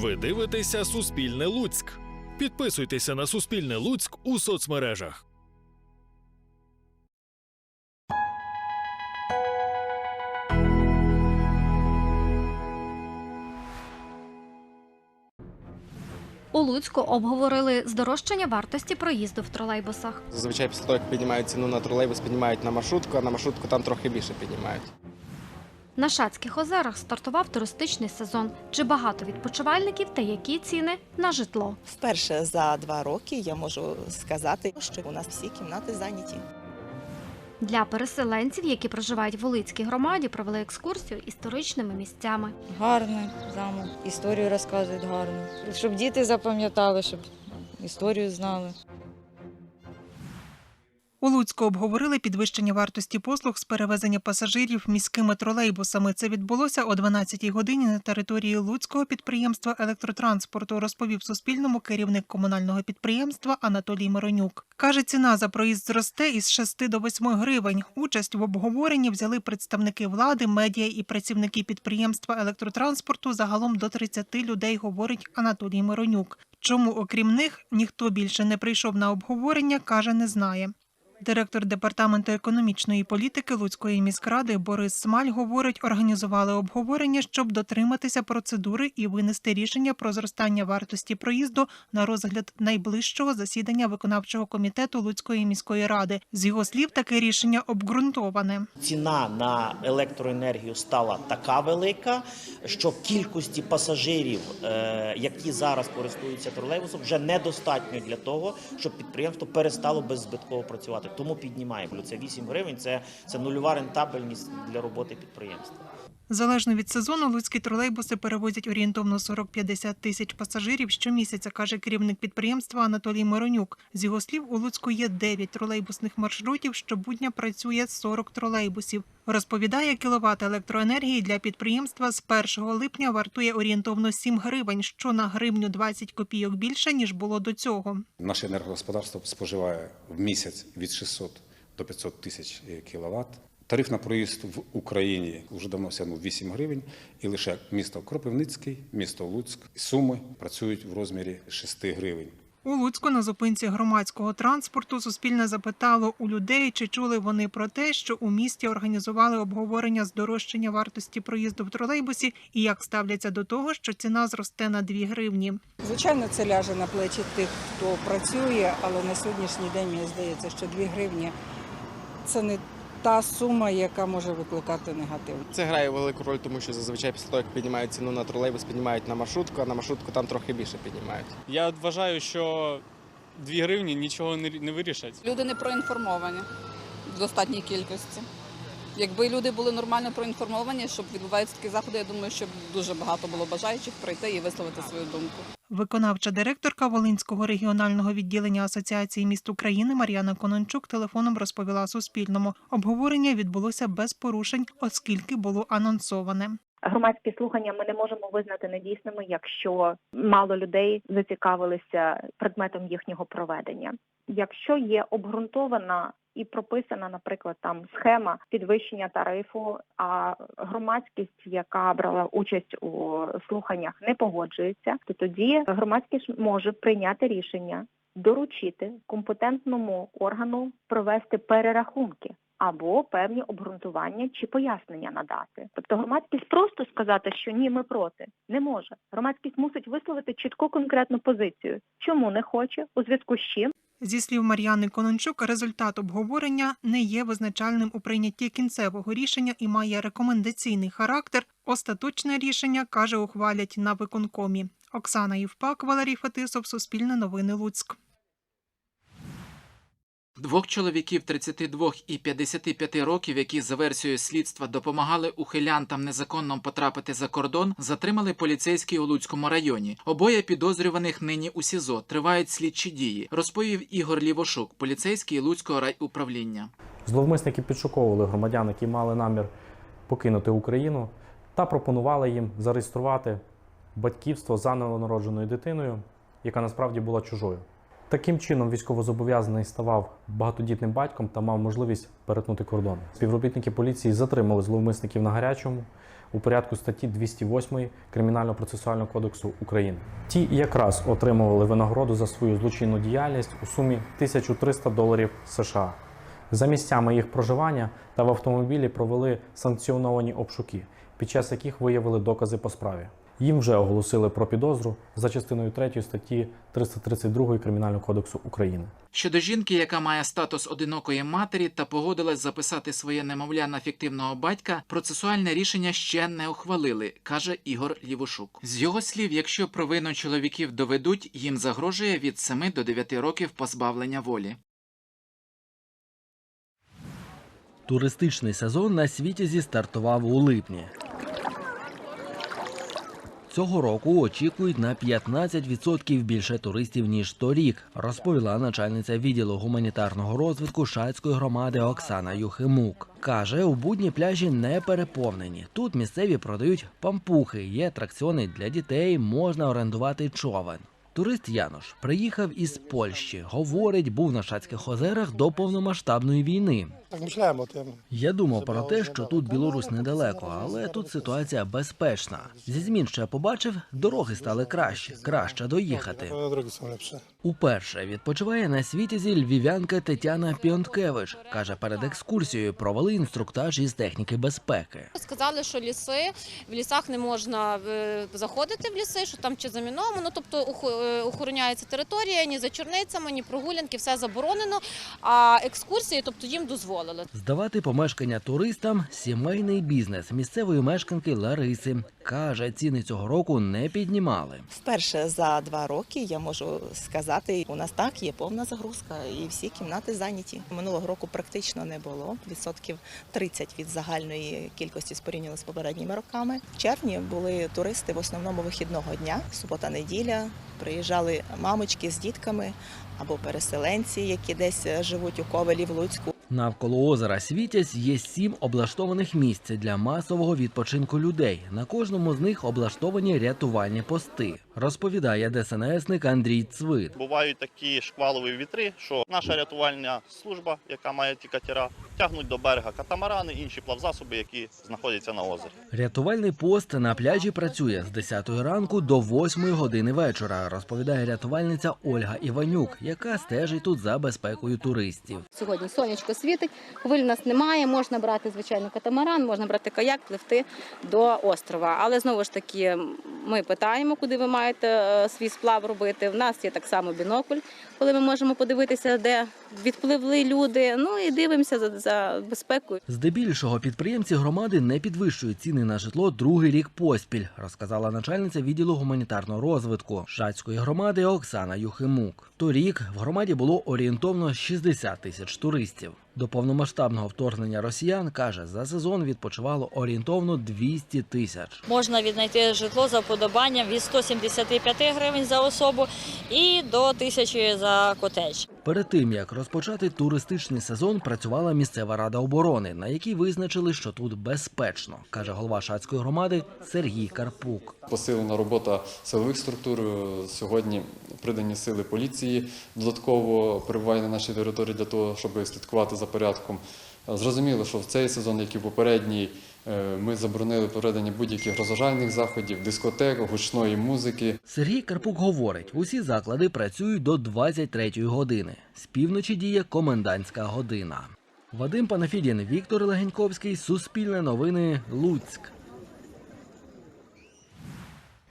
Ви дивитеся Суспільне Луцьк. Підписуйтеся на Суспільне Луцьк у соцмережах. У Луцьку обговорили здорожчання вартості проїзду в тролейбусах. Зазвичай після того, як піднімають ціну на тролейбус, піднімають на маршрутку, а на маршрутку там трохи більше піднімають. На Шацьких озерах стартував туристичний сезон. Чи багато відпочивальників та які ціни на житло? Вперше за два роки я можу сказати, що у нас всі кімнати зайняті. Для переселенців, які проживають в Волицькій громаді, провели екскурсію історичними місцями. Гарний замок, історію розказують гарно. Щоб діти запам'ятали, щоб історію знали. У Луцьку обговорили підвищення вартості послуг з перевезення пасажирів міськими тролейбусами. Це відбулося о 12-й годині на території Луцького підприємства електротранспорту, розповів Суспільному керівник комунального підприємства Анатолій Миронюк. Каже, ціна за проїзд зросте із 6 до 8 гривень. Участь в обговоренні взяли представники влади, медіа і працівники підприємства електротранспорту. Загалом до 30 людей, говорить Анатолій Миронюк. Чому, окрім них, ніхто більше не прийшов на обговорення, каже, не знає. Директор департаменту економічної політики Луцької міськради Борис Смаль говорить, організували обговорення, щоб дотриматися процедури і винести рішення про зростання вартості проїзду на розгляд найближчого засідання виконавчого комітету Луцької міської ради. З його слів, таке рішення обґрунтоване. ціна на електроенергію стала така велика, що кількості пасажирів, е, які зараз користуються тролейбусом, вже недостатньо для того, щоб підприємство перестало беззбитково працювати. Тому піднімаємо. Це 8 гривень, це, це нульова рентабельність для роботи підприємства. Залежно від сезону, луцькі тролейбуси перевозять орієнтовно 40-50 тисяч пасажирів щомісяця, каже керівник підприємства Анатолій Миронюк. З його слів, у Луцьку є 9 тролейбусних маршрутів. Щобудня працює 40 тролейбусів. Розповідає, кіловат електроенергії для підприємства з 1 липня вартує орієнтовно 7 гривень, що на гривню 20 копійок більше ніж було до цього. Наше енергогосподарство споживає в місяць від 600 до 500 тисяч кіловат. Тариф на проїзд в Україні вже давно сягнув 8 гривень, і лише місто Кропивницький, місто Луцьк і Суми працюють в розмірі 6 гривень. У Луцьку на зупинці громадського транспорту Суспільне запитало у людей, чи чули вони про те, що у місті організували обговорення здорожчання вартості проїзду в тролейбусі і як ставляться до того, що ціна зросте на 2 гривні. Звичайно, це ляже на плечі тих, хто працює, але на сьогоднішній день мені здається, що 2 гривні це не та сума, яка може викликати негатив. Це грає велику роль, тому що зазвичай після того, як піднімають ціну на тролейбус, піднімають на маршрутку, а на маршрутку там трохи більше піднімають. Я вважаю, що 2 гривні нічого не не вирішать. Люди не проінформовані в достатній кількості. Якби люди були нормально проінформовані, щоб відбуваються такі заходи, я думаю, що дуже багато було бажаючих прийти і висловити свою думку. Виконавча директорка Волинського регіонального відділення Асоціації міст України Мар'яна Конончук телефоном розповіла Суспільному. Обговорення відбулося без порушень, оскільки було анонсоване. Громадські слухання ми не можемо визнати недійсними, якщо мало людей зацікавилися предметом їхнього проведення. Якщо є обґрунтована і прописана, наприклад, там схема підвищення тарифу, а громадськість, яка брала участь у слуханнях, не погоджується, то тоді громадськість може прийняти рішення доручити компетентному органу провести перерахунки або певні обґрунтування чи пояснення надати. Тобто громадськість просто сказати, що ні, ми проти, не може. Громадськість мусить висловити чітку конкретну позицію. Чому не хоче, у зв'язку з чим. Зі слів Мар'яни Конончук, результат обговорення не є визначальним у прийнятті кінцевого рішення і має рекомендаційний характер. Остаточне рішення каже, ухвалять на виконкомі. Оксана Євпак, Валерій Фетисов, Суспільне новини Луцьк. Двох чоловіків 32 і 55 років, які за версією слідства допомагали ухилянтам незаконно потрапити за кордон, затримали поліцейські у Луцькому районі. Обоє підозрюваних нині у СІЗО тривають слідчі дії, розповів Ігор Лівошук, поліцейський Луцького райуправління. Зловмисники підшуковували громадян, які мали намір покинути Україну, та пропонували їм зареєструвати батьківство за новонародженою дитиною, яка насправді була чужою. Таким чином, військовозобов'язаний ставав багатодітним батьком та мав можливість перетнути кордон. Співробітники поліції затримали зловмисників на гарячому у порядку статті 208 Кримінального процесуального кодексу України. Ті якраз отримували винагороду за свою злочинну діяльність у сумі 1300 доларів США. За місцями їх проживання та в автомобілі провели санкціоновані обшуки, під час яких виявили докази по справі. Їм вже оголосили про підозру за частиною 3 статті 332 Кримінального кодексу України. Щодо жінки, яка має статус одинокої матері та погодилась записати своє немовля на фіктивного батька, процесуальне рішення ще не ухвалили, каже Ігор Лівушук. З його слів, якщо провину чоловіків доведуть, їм загрожує від 7 до 9 років позбавлення волі. Туристичний сезон на світі стартував у липні. Цього року очікують на 15% більше туристів ніж торік, розповіла начальниця відділу гуманітарного розвитку шацької громади Оксана Юхимук. Каже, у будні пляжі не переповнені. Тут місцеві продають пампухи, є атракціони для дітей, можна орендувати човен. Турист Янош приїхав із Польщі. Говорить, був на Шацьких озерах до повномасштабної війни. Я думав про те, що тут Білорусь недалеко, але тут ситуація безпечна. Зі змін, що я побачив, дороги стали краще, краще доїхати. Уперше відпочиває на світязі львів'янка Тетяна Піонткевич. Каже, перед екскурсією провели інструктаж із техніки безпеки. Сказали, що ліси в лісах не можна е, заходити в ліси, що там чи заміновано, тобто охо- е, охороняється територія ні за чорницями, ні прогулянки, все заборонено. А екскурсії, тобто їм дозволили. Здавати помешкання туристам сімейний бізнес місцевої мешканки Лариси. Каже, ціни цього року не піднімали. Вперше за два роки я можу сказати, у нас так є повна загрузка, і всі кімнати зайняті. Минулого року практично не було відсотків 30 від загальної кількості спорівняно з попередніми роками. В червні були туристи в основному вихідного дня, субота-неділя. Приїжджали мамочки з дітками або переселенці, які десь живуть у Ковелі в Луцьку. Навколо озера Світязь є сім облаштованих місць для масового відпочинку людей. На кожному з них облаштовані рятувальні пости, розповідає ДСНСник Андрій Цвит. Бувають такі шквалові вітри, що наша рятувальна служба, яка має ті катера, тягнуть до берега катамарани, інші плавзасоби, які знаходяться на озері. Рятувальний пост на пляжі працює з 10 ранку до 8 години вечора, розповідає рятувальниця Ольга Іванюк, яка стежить тут за безпекою туристів. Сьогодні сонячко світить, хвиль у нас немає. Можна брати звичайно катамаран, можна брати каяк, пливти до острова. Але знову ж таки, ми питаємо, куди ви маєте е, свій сплав робити. В нас є так само бінокль, коли ми можемо подивитися, де відпливли люди. Ну і дивимося за, за безпекою. Здебільшого підприємці громади не підвищують ціни на житло другий рік поспіль, розказала начальниця відділу гуманітарного розвитку Шацької громади Оксана Юхимук. Торік в громаді було орієнтовно 60 тисяч туристів. До повномасштабного вторгнення росіян каже, за сезон відпочивало орієнтовно 200 тисяч. Можна віднайти житло за вподобанням від 175 гривень за особу і до тисячі за котедж. Перед тим як розпочати туристичний сезон, працювала місцева рада оборони, на якій визначили, що тут безпечно, каже голова шацької громади Сергій Карпук. Посилена робота силових структур. Сьогодні придані сили поліції додатково перебуває на нашій території для того, щоб слідкувати за порядком. Зрозуміло, що в цей сезон, як і в попередній, ми заборонили проведення будь-яких розважальних заходів, дискотек, гучної музики. Сергій Карпук говорить, усі заклади працюють до 23-ї години. З півночі діє комендантська година. Вадим Панафідін, Віктор Легеньковський, Суспільне новини, Луцьк.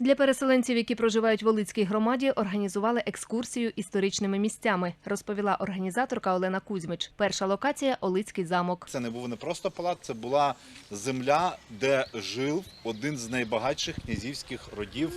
Для переселенців, які проживають в Олицькій громаді, організували екскурсію історичними місцями, розповіла організаторка Олена Кузьмич. Перша локація Олицький замок. Це не був не просто палац, це була земля, де жив один з найбагатших князівських родів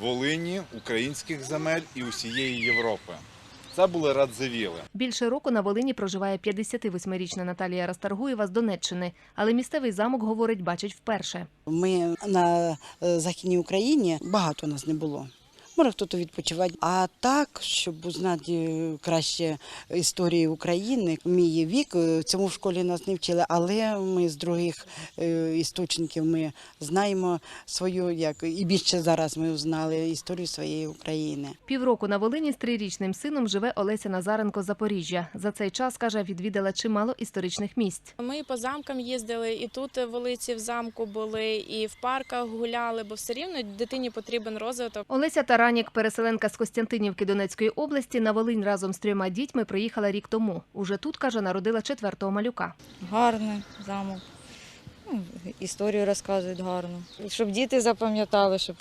Волині, українських земель і усієї Європи. Це були Радзивіли. Більше року на Волині проживає 58-річна Наталія Расторгуєва з Донеччини, але місцевий замок говорить, бачить вперше. Ми на е, Західній Україні багато нас не було. Може хтось відпочивати. А так, щоб узнати краще історію України, мій вік е, цьому в школі нас не вчили, але ми з других е, істочників ми знаємо свою, як і більше зараз ми узнали історію своєї України. Півроку на Волині з трирічним сином живе Олеся Назаренко з Запоріжжя. За цей час, каже, відвідала чимало історичних місць. Ми по замкам їздили, і тут вулиці в замку були, і в парках гуляли, бо все рівно дитині потрібен розвиток. Олеся Таранік, переселенка з Костянтинівки Донецької області, на Волинь разом з трьома дітьми приїхала рік тому. Уже тут, каже, народила четвертого малюка. Гарний замок. Ну, Історію розказують гарно. Щоб діти запам'ятали, щоб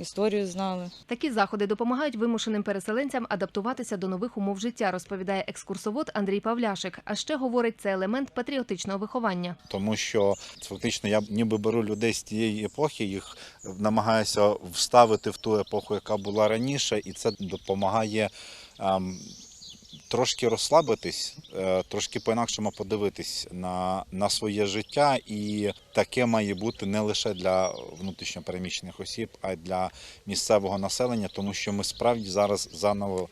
історію знали. Такі заходи допомагають вимушеним переселенцям адаптуватися до нових умов життя, розповідає екскурсовод Андрій Павляшик. А ще говорить, це елемент патріотичного виховання. Тому що фактично я ніби беру людей з тієї епохи, їх намагаюся вставити в ту епоху, яка була раніше, і це допомагає. Трошки розслабитись, е, трошки по-інакшому подивитись на, на своє життя, і таке має бути не лише для внутрішньопереміщених осіб, а й для місцевого населення, тому що ми справді зараз заново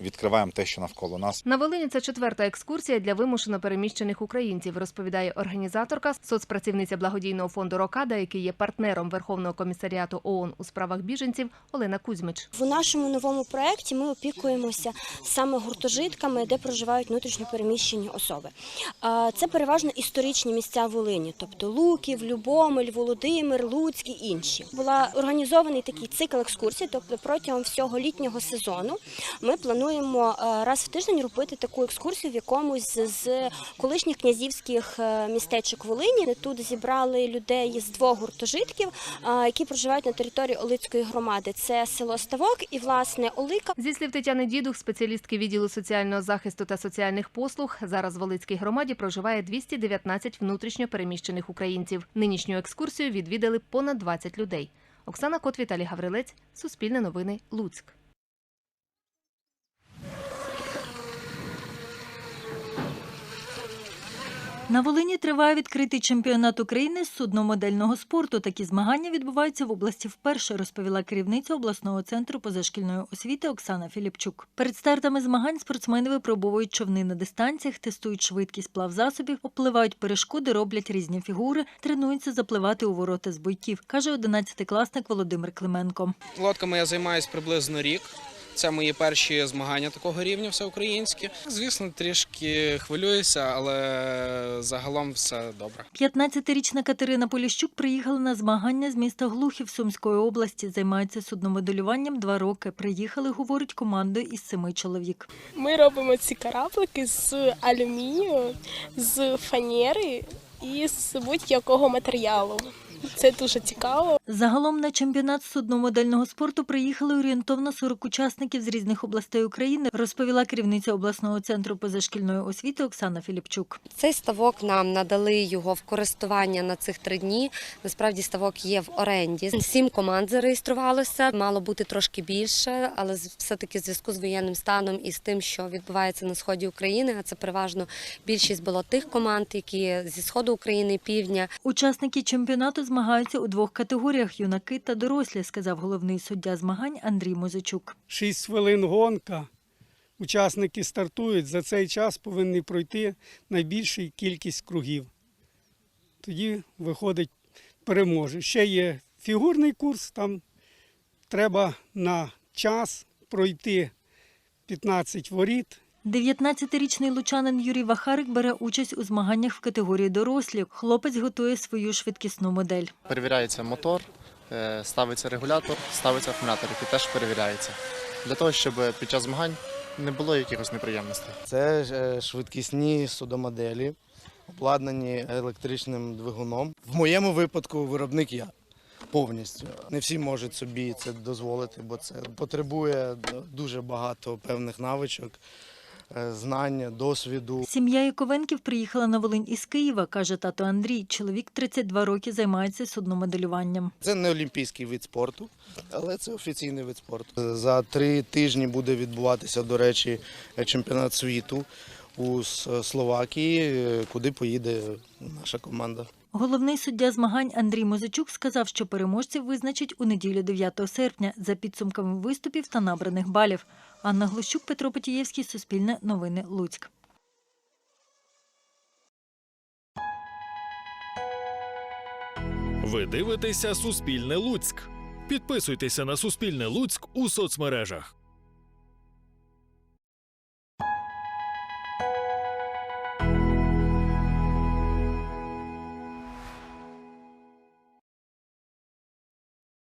відкриваємо те, що навколо нас. На Волині це четверта екскурсія для вимушено переміщених українців, розповідає організаторка, соцпрацівниця благодійного фонду Рокада, який є партнером Верховного комісаріату ООН у справах біженців Олена Кузьмич. В нашому новому проєкті ми опікуємося саме гуртожитками, де проживають внутрішньопереміщені особи. Це переважно історичні місця Волині, тобто Луків, Любомель, Володимир, Луцьк і інші. Була організований такий цикл екскурсій, тобто протягом всього літнього сезону ми плануємо е, раз в тиждень робити таку екскурсію в якомусь з колишніх князівських е, містечок Волині. Тут зібрали людей з двох гуртожитків, е, які проживають на території Олицької громади. Це село Ставок і власне Олика. Зі слів Тетяни Дідух, спеціалістки відділу соціального захисту та соціальних послуг, зараз в Волицькій громаді проживає 219 внутрішньо переміщених українців. Нинішню екскурсію відвідали понад 20 людей. Оксана Кот, Віталій Гаврилець, Суспільне новини, Луцьк. На Волині триває відкритий чемпіонат України з судномодельного спорту. Такі змагання відбуваються в області вперше, розповіла керівниця обласного центру позашкільної освіти Оксана Філіпчук. Перед стартами змагань спортсмени випробовують човни на дистанціях, тестують швидкість плавзасобів, обпливають перешкоди, роблять різні фігури, тренуються запливати у ворота з бойків, каже 11-класник Володимир Клименко. Лодками я займаюся приблизно рік. Це мої перші змагання такого рівня всеукраїнські. Звісно, трішки хвилююся, але загалом все добре. 15-річна Катерина Поліщук приїхала на змагання з міста Глухів Сумської області. Займається судномоделюванням два роки. Приїхали, говорить, командою із семи чоловік. Ми робимо ці кораблики з алюмінію, з фанери і з будь-якого матеріалу. Це дуже цікаво. Загалом на чемпіонат судномодельного спорту приїхали орієнтовно 40 учасників з різних областей України, розповіла керівниця обласного центру позашкільної освіти Оксана Філіпчук. Цей ставок нам надали його в користування на цих три дні. Насправді ставок є в оренді. Сім команд зареєструвалося. Мало бути трошки більше, але все-таки в зв'язку з воєнним станом і з тим, що відбувається на сході України, а це переважно більшість було тих команд, які зі сходу України, півдня. Учасники чемпіонату змагаються у двох категоріях юнаки та дорослі, сказав головний суддя змагань Андрій Музичук. Шість хвилин гонка. Учасники стартують. За цей час повинні пройти найбільшу кількість кругів. Тоді виходить переможе. Ще є фігурний курс, там треба на час пройти 15 воріт. 19-річний лучанин Юрій Вахарик бере участь у змаганнях в категорії дорослі. Хлопець готує свою швидкісну модель. Перевіряється мотор, е, ставиться регулятор, ставиться акумулятор, який теж перевіряється. Для того, щоб під час змагань не було якихось неприємностей. Це е, швидкісні судомоделі, обладнані електричним двигуном. В моєму випадку виробник я повністю. Не всі можуть собі це дозволити, бо це потребує дуже багато певних навичок, знання, досвіду. Сім'я Яковенків приїхала на Волинь із Києва, каже тато Андрій. Чоловік 32 роки займається судномоделюванням. Це не олімпійський вид спорту, але це офіційний вид спорту. За три тижні буде відбуватися, до речі, чемпіонат світу у Словакії, куди поїде наша команда. Головний суддя змагань Андрій Мозичук сказав, що переможців визначать у неділю 9 серпня за підсумками виступів та набраних балів. Анна Глущук, Петро Потієвський, Суспільне новини Луцьк. Ви дивитеся Суспільне Луцьк. Підписуйтеся на Суспільне Луцьк у соцмережах.